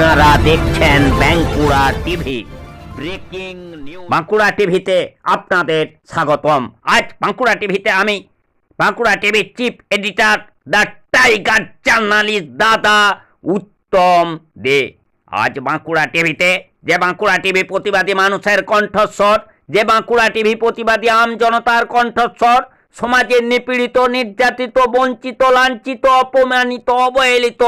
আপনারা দেখছেন Bankura TV. Breaking news. Bankura টিভিতে আপনাদের স্বাগতম। আজ বাঁকুড়া টিভিতে আমি বাঁকুড়া টিভির chief editor the tiger journalist দাদা উত্তম দে। আজ বাঁকুড়া টিভিতে যে বাঁকুড়া টিভি প্রতিবাদী মানুষের কণ্ঠস্বর, যে বাঁকুড়া টিভি প্রতিবাদী আম জনতার কণ্ঠস্বর, সমাজের নিপীড়িত, নির্যাতিত, বঞ্চিত, লাঞ্ছিত, অপমানিত, অবহেলিত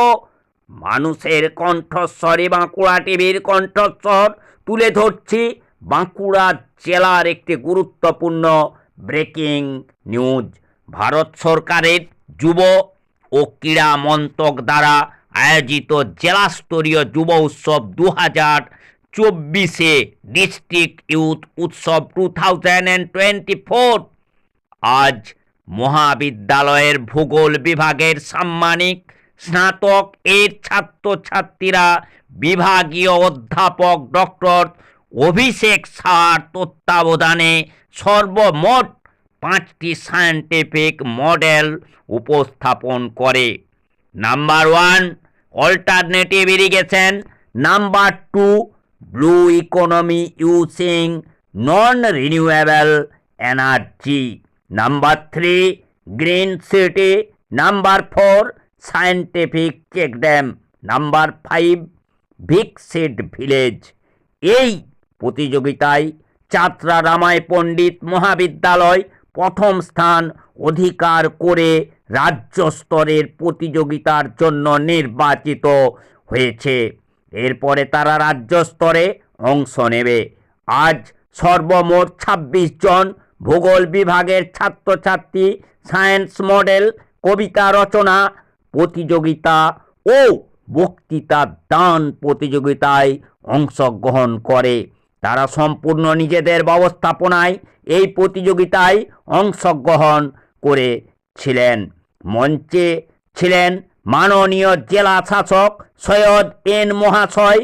মানুষের কণ্ঠস্বরে বাঁকুড়া টিভির কণ্ঠস্বর তুলে ধরছি বাঁকুড়া জেলার একটি গুরুত্বপূর্ণ ব্রেকিং নিউজ। ভারত সরকারের যুব ও ক্রীড়া মন্ত্রক দ্বারা আয়োজিত জেলাস্তরীয় যুব উৎসব দু হাজার চব্বিশে ডিস্ট্রিক্ট ইউথ উৎসব two thousand and twenty four. আজ মহাবিদ্যালয়ের ভূগোল বিভাগের সাম্মানিক স্নাতক এর ছাত্রছাত্রীরা বিভাগীয় অধ্যাপক ডক্টর অভিষেক সার তত্ত্বাবধানে সর্বমোট পাঁচটি সায়েন্টিফিক মডেল উপস্থাপন করে। Number one alternative irrigation number two blue economy using non renewable energy number three green city number four scientific check dam number five ভিকসিড village এই প্রতিযোগিতায় চাত্রা রামায় পণ্ডিত মহাবিদ্যালয় প্রথম স্থান অধিকার করে রাজ্য স্তরের প্রতিযোগিতার জন্য নির্বাচিত হয়েছে। এরপরে তারা রাজ্য স্তরে অংশ নেবে। আজ সর্বমোট ছাব্বিশ জন ভূগোল বিভাগের ছাত্রছাত্রী, সায়েন্স মডেল, কবিতা রচনা প্রতিযোগিতা ও বক্তৃতা দান প্রতিযোগিতায় অংশগ্রহণ করে। তারা সম্পূর্ণ নিজেদের ব্যবস্থাপনায় এই প্রতিযোগিতায় অংশগ্রহণ করেছিলেন। মঞ্চে ছিলেন মাননীয় জেলা শাসক সৈয়দ এন মহাশয়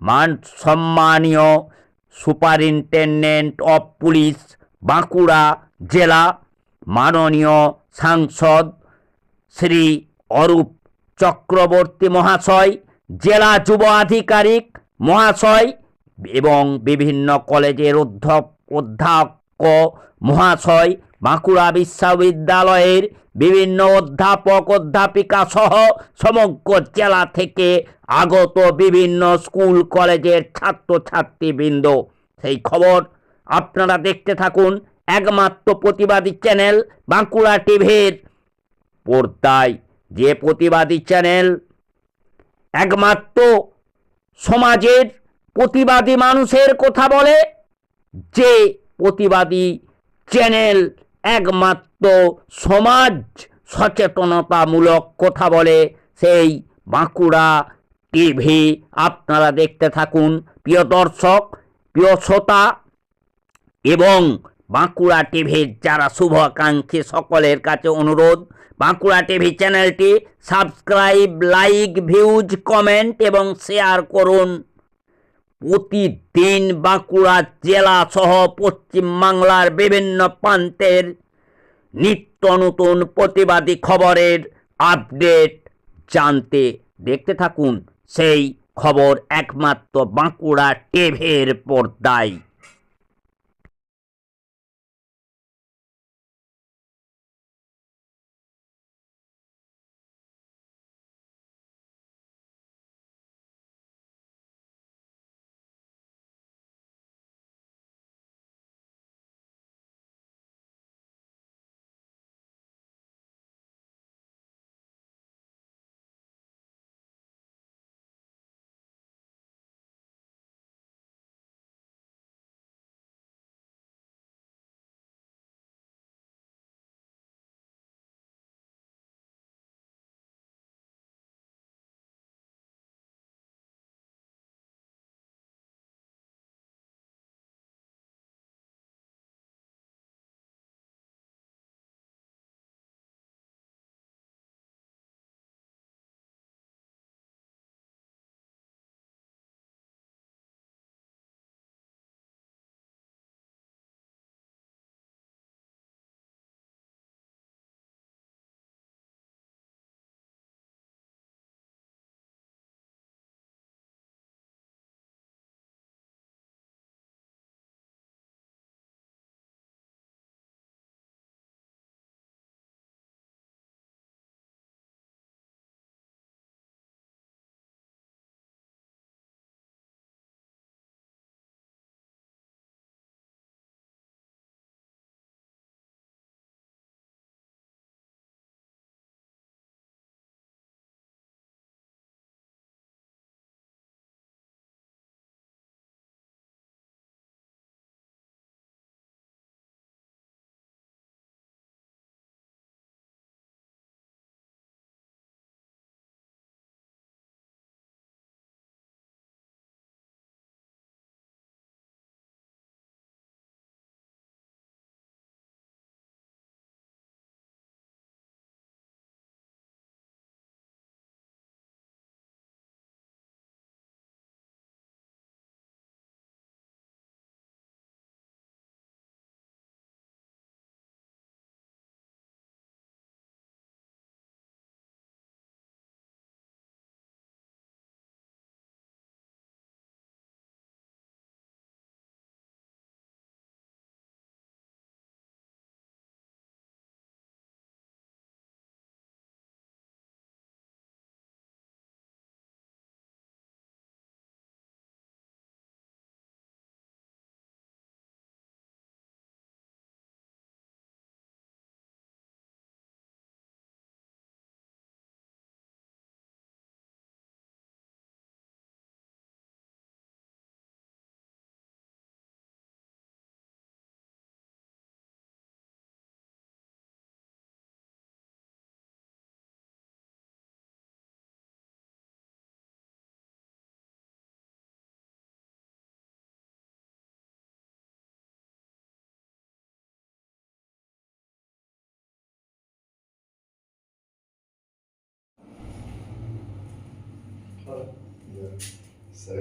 মান সম্মানীয় সুপারিনটেন্ডেন্ট অফ পুলিশ, বাঁকুড়া জেলা, মাননীয় সাংসদ শ্রী অরূপ চক্রবর্তী মহাশয়, জেলা যুব আধিকারিক মহাশয় এবং বিভিন্ন কলেজের অধ্যক্ষ মহাশয়, বাঁকুড়া বিশ্ববিদ্যালয়ের বিভিন্ন অধ্যাপক, অধ্যাপিকা সহ সমগ্র জেলা থেকে আগত বিভিন্ন স্কুল, কলেজের ছাত্রছাত্রীবৃন্দ। সেই খবর আপনারা দেখতে থাকুন একমাত্র প্রতিবাদী চ্যানেল বাঁকুড়া টিভির পর্দায়। যে প্রতিবাদী চ্যানেল একমাত্র সমাজের প্রতিবাদী মানুষের কথা বলে, যে প্রতিবাদী চ্যানেল একমাত্র সমাজ সচেতনতামূলক কথা বলে, সেই বাঁকুড়া টিভি আপনারা দেখতে থাকুন, প্রিয় দর্শক, প্রিয় শ্রোতা, এবং বাঁকুড়া টিভির যারা শুভাকাঙ্ক্ষী সকলের কাছে অনুরোধ বাঁকুড়া টিভি চ্যানেলটি সাবস্ক্রাইব, লাইক, ভিউজ, কমেন্ট এবং শেয়ার করুন। প্রতিদিন বাঁকুড়া জেলা সহ পশ্চিমবাংলার বিভিন্ন প্রান্তের নিত্য নতুন প্রতিবাদী খবরের আপডেট জানতে দেখতে থাকুন। সেই খবর একমাত্র বাঁকুড়া টিভির পর্দায়।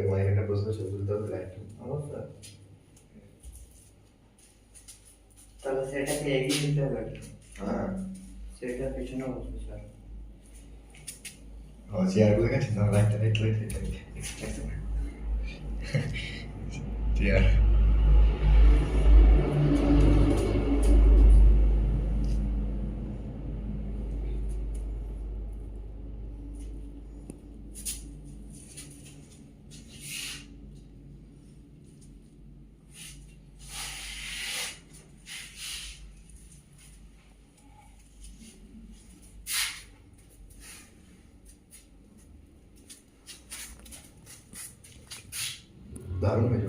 মাইক একটা প্রশ্ন ছিল বুঝতে হবে একটু আমার স্যার তাহলে সেটাকে এগিয়ে দিতে হবে। হ্যাঁ সেটা পিছনে বসবে স্যার ও চেয়ারগুলো গেছে না লাইটটা light light light chair ayudarme. Yo